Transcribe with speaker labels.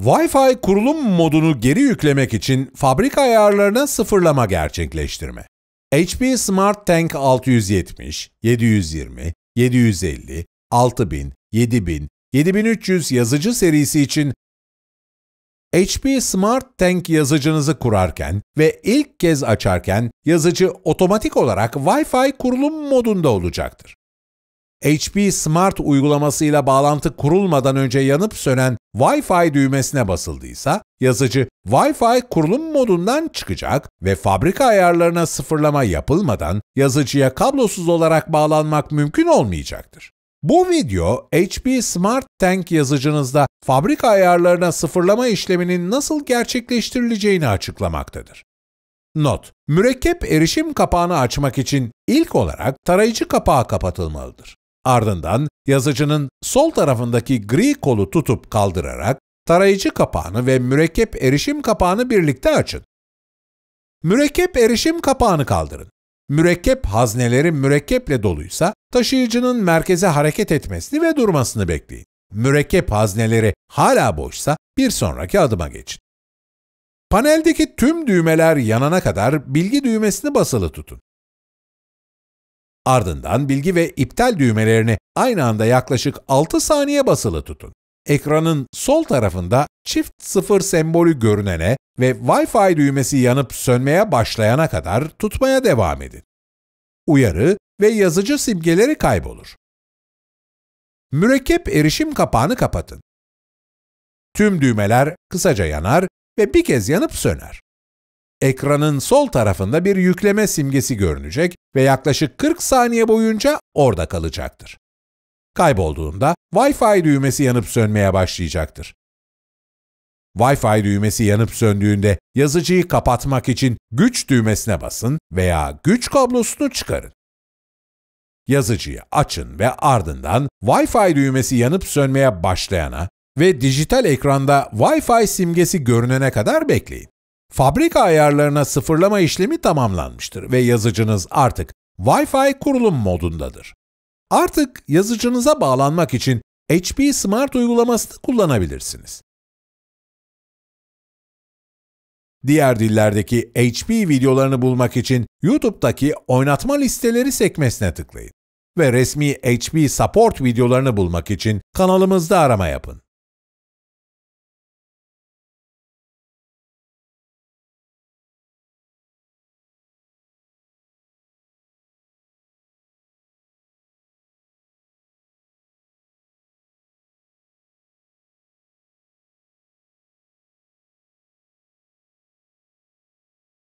Speaker 1: Wi-Fi kurulum modunu geri yüklemek için fabrika ayarlarına sıfırlama gerçekleştirme. HP Smart Tank 670, 720, 750, 6000, 7000, 7300 yazıcı serisi için HP Smart Tank yazıcınızı kurarken ve ilk kez açarken yazıcı otomatik olarak Wi-Fi kurulum modunda olacaktır. HP Smart uygulamasıyla bağlantı kurulmadan önce yanıp sönen Wi-Fi düğmesine basıldıysa, yazıcı Wi-Fi kurulum modundan çıkacak ve fabrika ayarlarına sıfırlama yapılmadan yazıcıya kablosuz olarak bağlanmak mümkün olmayacaktır. Bu video HP Smart Tank yazıcınızda fabrika ayarlarına sıfırlama işleminin nasıl gerçekleştirileceğini açıklamaktadır. Not: Mürekkep erişim kapağını açmak için ilk olarak tarayıcı kapağı kapatılmalıdır. Ardından yazıcının sol tarafındaki gri kolu tutup kaldırarak tarayıcı kapağını ve mürekkep erişim kapağını birlikte açın. Mürekkep erişim kapağını kaldırın. Mürekkep hazneleri mürekkeple doluysa taşıyıcının merkeze hareket etmesini ve durmasını bekleyin. Mürekkep hazneleri hala boşsa bir sonraki adıma geçin. Paneldeki tüm düğmeler yanana kadar bilgi düğmesini basılı tutun. Ardından bilgi ve iptal düğmelerini aynı anda yaklaşık 6 saniye basılı tutun. Ekranın sol tarafında çift sıfır sembolü görünene ve Wi-Fi düğmesi yanıp sönmeye başlayana kadar tutmaya devam edin. Uyarı ve yazıcı simgeleri kaybolur. Mürekkep erişim kapağını kapatın. Tüm düğmeler kısaca yanar ve bir kez yanıp söner. Ekranın sol tarafında bir yükleme simgesi görünecek ve yaklaşık 40 saniye boyunca orada kalacaktır. Kaybolduğunda Wi-Fi düğmesi yanıp sönmeye başlayacaktır. Wi-Fi düğmesi yanıp söndüğünde yazıcıyı kapatmak için güç düğmesine basın veya güç kablosunu çıkarın. Yazıcıyı açın ve ardından Wi-Fi düğmesi yanıp sönmeye başlayana ve dijital ekranda Wi-Fi simgesi görünene kadar bekleyin. Fabrika ayarlarına sıfırlama işlemi tamamlanmıştır ve yazıcınız artık Wi-Fi kurulum modundadır. Artık yazıcınıza bağlanmak için HP Smart uygulamasını kullanabilirsiniz. Diğer dillerdeki HP videolarını bulmak için YouTube'daki oynatma listeleri sekmesine tıklayın ve resmi HP Support videolarını bulmak için kanalımızda arama yapın.